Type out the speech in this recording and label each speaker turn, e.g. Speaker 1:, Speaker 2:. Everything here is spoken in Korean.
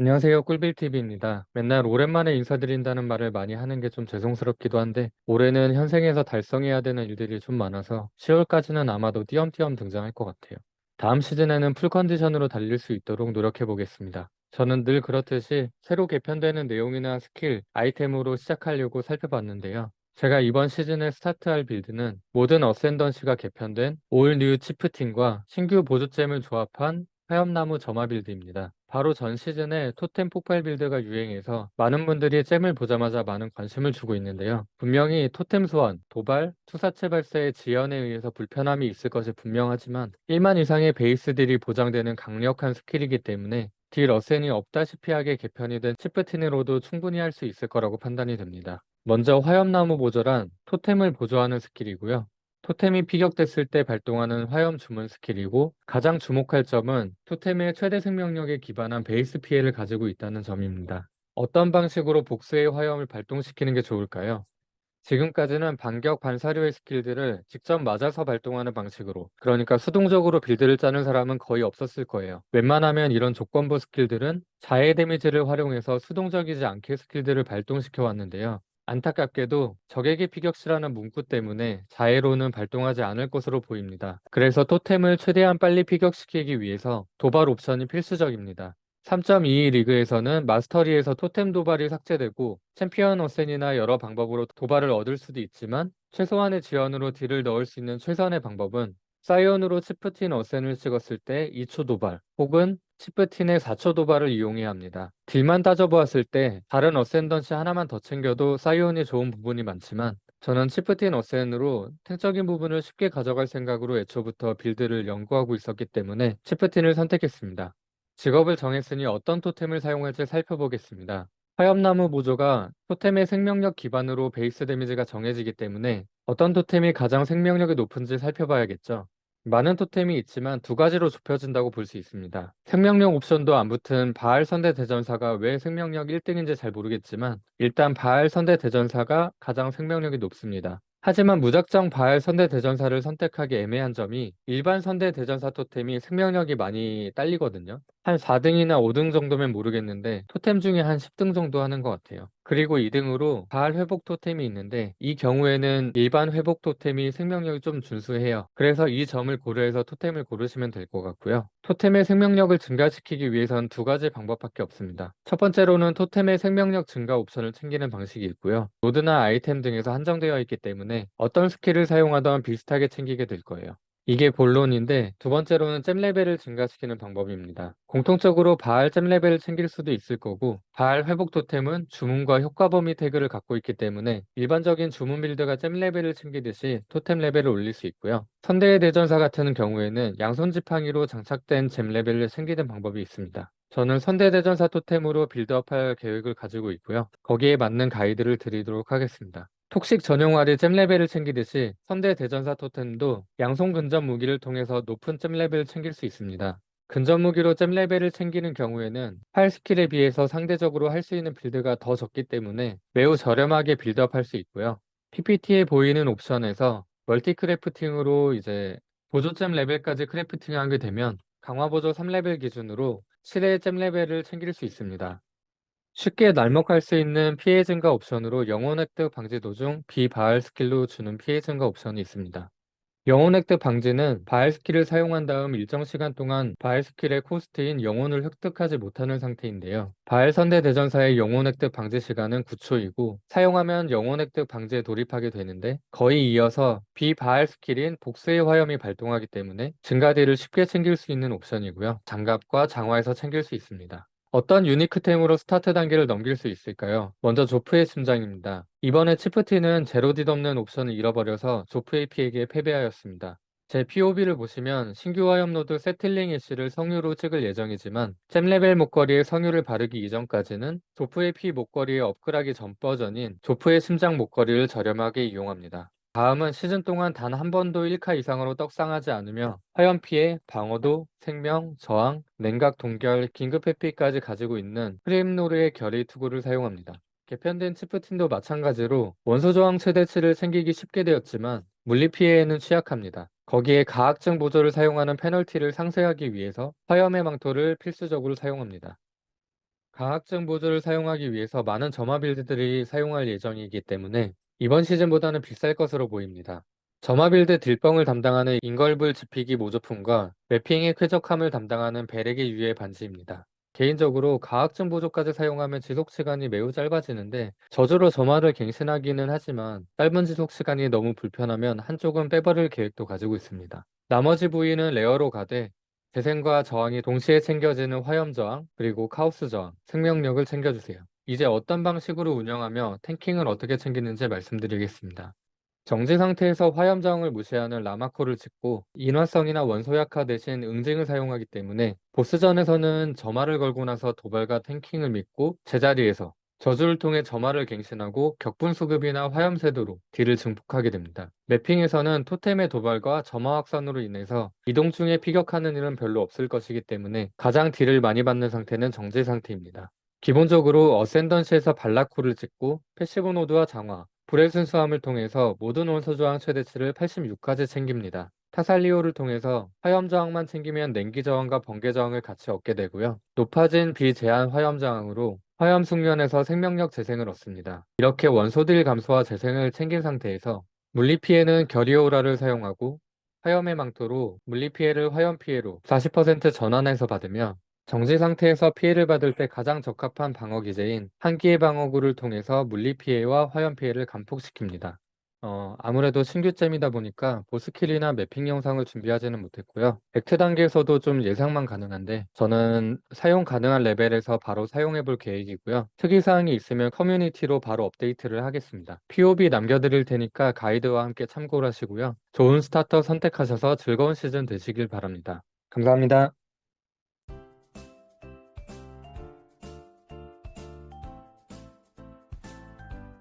Speaker 1: 안녕하세요. 꿀빌TV입니다. 맨날 오랜만에 인사드린다는 말을 많이 하는 게 좀 죄송스럽기도 한데, 올해는 현생에서 달성해야 되는 일들이 좀 많아서 10월까지는 아마도 띄엄띄엄 등장할 것 같아요. 다음 시즌에는 풀 컨디션으로 달릴 수 있도록 노력해 보겠습니다. 저는 늘 그렇듯이 새로 개편되는 내용이나 스킬, 아이템으로 시작하려고 살펴봤는데요. 제가 이번 시즌에 스타트할 빌드는 모든 어센던시가 개편된 올 뉴 치프틴과 신규 보조잼을 조합한 화염나무 점화 빌드입니다. 바로 전 시즌에 토템 폭발 빌드가 유행해서 많은 분들이 잼을 보자마자 많은 관심을 주고 있는데요. 분명히 토템 소환, 도발, 투사체 발사의 지연에 의해서 불편함이 있을 것이 분명하지만 1만 이상의 베이스 딜이 보장되는 강력한 스킬이기 때문에 딜 어센이 없다시피 하게 개편이 된 치프틴으로도 충분히 할 수 있을 거라고 판단이 됩니다. 먼저 화염나무 보조란 토템을 보조하는 스킬이고요. 토템이 피격됐을 때 발동하는 화염 주문 스킬이고 가장 주목할 점은 토템의 최대 생명력에 기반한 베이스 피해를 가지고 있다는 점입니다. 어떤 방식으로 복수의 화염을 발동시키는 게 좋을까요? 지금까지는 반격 반사류의 스킬들을 직접 맞아서 발동하는 방식으로 그러니까 수동적으로 빌드를 짜는 사람은 거의 없었을 거예요. 웬만하면 이런 조건부 스킬들은 자해 데미지를 활용해서 수동적이지 않게 스킬들을 발동시켜 왔는데요. 안타깝게도 적에게 피격시라는 문구 때문에 자해로는 발동하지 않을 것으로 보입니다. 그래서 토템을 최대한 빨리 피격시키기 위해서 도발 옵션이 필수적입니다. 3.22 리그에서는 마스터리에서 토템 도발이 삭제되고 챔피언 어센이나 여러 방법으로 도발을 얻을 수도 있지만 최소한의 지원으로 딜을 넣을 수 있는 최선의 방법은 사이언으로 치프틴 어센을 찍었을 때 2초 도발 혹은 치프틴의 4초 도발을 이용해야 합니다. 딜만 따져보았을 때 다른 어센던시 하나만 더 챙겨도 사이온이 좋은 부분이 많지만 저는 치프틴 어센으로 탱적인 부분을 쉽게 가져갈 생각으로 애초부터 빌드를 연구하고 있었기 때문에 치프틴을 선택했습니다. 직업을 정했으니 어떤 토템을 사용할지 살펴보겠습니다. 화염나무 보조가 토템의 생명력 기반으로 베이스 데미지가 정해지기 때문에 어떤 토템이 가장 생명력이 높은지 살펴봐야겠죠. 많은 토템이 있지만 두 가지로 좁혀진다고 볼 수 있습니다. 생명력 옵션도 안 붙은 바알 선대 대전사가 왜 생명력 1등인지 잘 모르겠지만 일단 바알 선대 대전사가 가장 생명력이 높습니다. 하지만 무작정 바알 선대 대전사를 선택하기 애매한 점이 일반 선대 대전사 토템이 생명력이 많이 딸리거든요. 한 4등이나 5등 정도면 모르겠는데 토템 중에 한 10등 정도 하는 것 같아요. 그리고 2등으로 바알 회복 토템이 있는데 이 경우에는 일반 회복 토템이 생명력이 좀 준수해요. 그래서 이 점을 고려해서 토템을 고르시면 될 것 같고요. 토템의 생명력을 증가시키기 위해선 두 가지 방법밖에 없습니다. 첫 번째로는 토템의 생명력 증가 옵션을 챙기는 방식이 있고요. 노드나 아이템 등에서 한정되어 있기 때문에 어떤 스킬을 사용하던 비슷하게 챙기게 될 거예요. 이게 본론인데 두 번째로는 잼 레벨을 증가시키는 방법입니다. 공통적으로 바알 잼 레벨을 챙길 수도 있을 거고 바알 회복 토템은 주문과 효과 범위 태그를 갖고 있기 때문에 일반적인 주문 빌드가 잼 레벨을 챙기듯이 토템 레벨을 올릴 수 있고요. 선대의 대전사 같은 경우에는 양손 지팡이로 장착된 잼 레벨을 챙기는 방법이 있습니다. 저는 선대대전사 토템으로 빌드업할 계획을 가지고 있고요. 거기에 맞는 가이드를 드리도록 하겠습니다. 톡식 전용화를 잼 레벨을 챙기듯이 선대 대전사 토템도 양손 근접 무기를 통해서 높은 잼 레벨을 챙길 수 있습니다. 근접 무기로 잼 레벨을 챙기는 경우에는 팔 스킬에 비해서 상대적으로 할 수 있는 빌드가 더 적기 때문에 매우 저렴하게 빌드업할 수 있고요. PPT에 보이는 옵션에서 멀티 크래프팅으로 이제 보조잼 레벨까지 크래프팅하게 되면 강화 보조 3레벨 기준으로 7의 잼 레벨을 챙길 수 있습니다. 쉽게 날먹할 수 있는 피해 증가 옵션으로 영혼 획득 방지 도중 비바알 스킬로 주는 피해 증가 옵션이 있습니다. 영혼 획득 방지는 바알 스킬을 사용한 다음 일정 시간 동안 바알 스킬의 코스트인 영혼을 획득하지 못하는 상태인데요. 바알 선대 대전사의 영혼 획득 방지 시간은 9초이고 사용하면 영혼 획득 방지에 돌입하게 되는데 거의 이어서 비바알 스킬인 복수의 화염이 발동하기 때문에 증가딜을 쉽게 챙길 수 있는 옵션이고요. 장갑과 장화에서 챙길 수 있습니다. 어떤 유니크템으로 스타트 단계를 넘길 수 있을까요? 먼저 조프의 심장입니다. 이번에 치프티는 제로 딜 없는 옵션을 잃어버려서 조프 AP에게 패배하였습니다. 제 POB를 보시면 신규 화염 노드 세틀링 애쉬를 성유로 찍을 예정이지만 잼레벨 목걸이에 성유를 바르기 이전까지는 조프 AP 목걸이의 업그라기 전 버전인 조프의 심장 목걸이를 저렴하게 이용합니다. 다음은 시즌 동안 단 한 번도 1카 이상으로 떡상하지 않으며 화염 피해, 방어도, 생명, 저항, 냉각 동결, 긴급 회피까지 가지고 있는 프레임노르의 결의 투구를 사용합니다. 개편된 치프틴도 마찬가지로 원소 저항 최대치를 챙기기 쉽게 되었지만 물리 피해에는 취약합니다. 거기에 가학증 보조를 사용하는 페널티를 상쇄하기 위해서 화염의 망토를 필수적으로 사용합니다. 가학증 보조를 사용하기 위해서 많은 점화 빌드들이 사용할 예정이기 때문에 이번 시즌보다는 비쌀 것으로 보입니다. 점화 빌드 딜뻥을 담당하는 인걸블 지피기 모조품과 매핑의 쾌적함을 담당하는 베렉의 유해 반지입니다. 개인적으로 가학증 보조까지 사용하면 지속 시간이 매우 짧아지는데 저주로 점화를 갱신하기는 하지만 짧은 지속 시간이 너무 불편하면 한쪽은 빼버릴 계획도 가지고 있습니다. 나머지 부위는 레어로 가되 재생과 저항이 동시에 챙겨지는 화염 저항, 그리고 카오스 저항, 생명력을 챙겨주세요. 이제 어떤 방식으로 운영하며 탱킹을 어떻게 챙기는지 말씀드리겠습니다. 정지 상태에서 화염 저항을 무시하는 라마코를 찍고 인화성이나 원소 약화 대신 응징을 사용하기 때문에 보스전에서는 점화를 걸고 나서 도발과 탱킹을 믿고 제자리에서 저주를 통해 점화를 갱신하고 격분 수급이나 화염 쇄도로 딜을 증폭하게 됩니다. 매핑에서는 토템의 도발과 점화 확산으로 인해서 이동 중에 피격하는 일은 별로 없을 것이기 때문에 가장 딜을 많이 받는 상태는 정지 상태입니다. 기본적으로 어센던시에서 발라코를 찍고 패시브 노드와 장화, 불의 순수함을 통해서 모든 원소 저항 최대치를 86까지 챙깁니다. 타살리오를 통해서 화염 저항만 챙기면 냉기 저항과 번개 저항을 같이 얻게 되고요. 높아진 비제한 화염 저항으로 화염 숙련에서 생명력 재생을 얻습니다. 이렇게 원소딜 감소와 재생을 챙긴 상태에서 물리 피해는 결이오라를 사용하고 화염의 망토로 물리 피해를 화염 피해로 40% 전환해서 받으며 정지 상태에서 피해를 받을 때 가장 적합한 방어 기제인 한기의 방어구를 통해서 물리 피해와 화염 피해를 감폭시킵니다. 어, 아무래도 신규잼이다 보니까 보스킬이나 매핑 영상을 준비하지는 못했고요. 액트 단계에서도 좀 예상만 가능한데 저는 사용 가능한 레벨에서 바로 사용해 볼 계획이고요. 특이사항이 있으면 커뮤니티로 바로 업데이트를 하겠습니다. POB 남겨드릴 테니까 가이드와 함께 참고를 하시고요. 좋은 스타터 선택하셔서 즐거운 시즌 되시길 바랍니다. 감사합니다.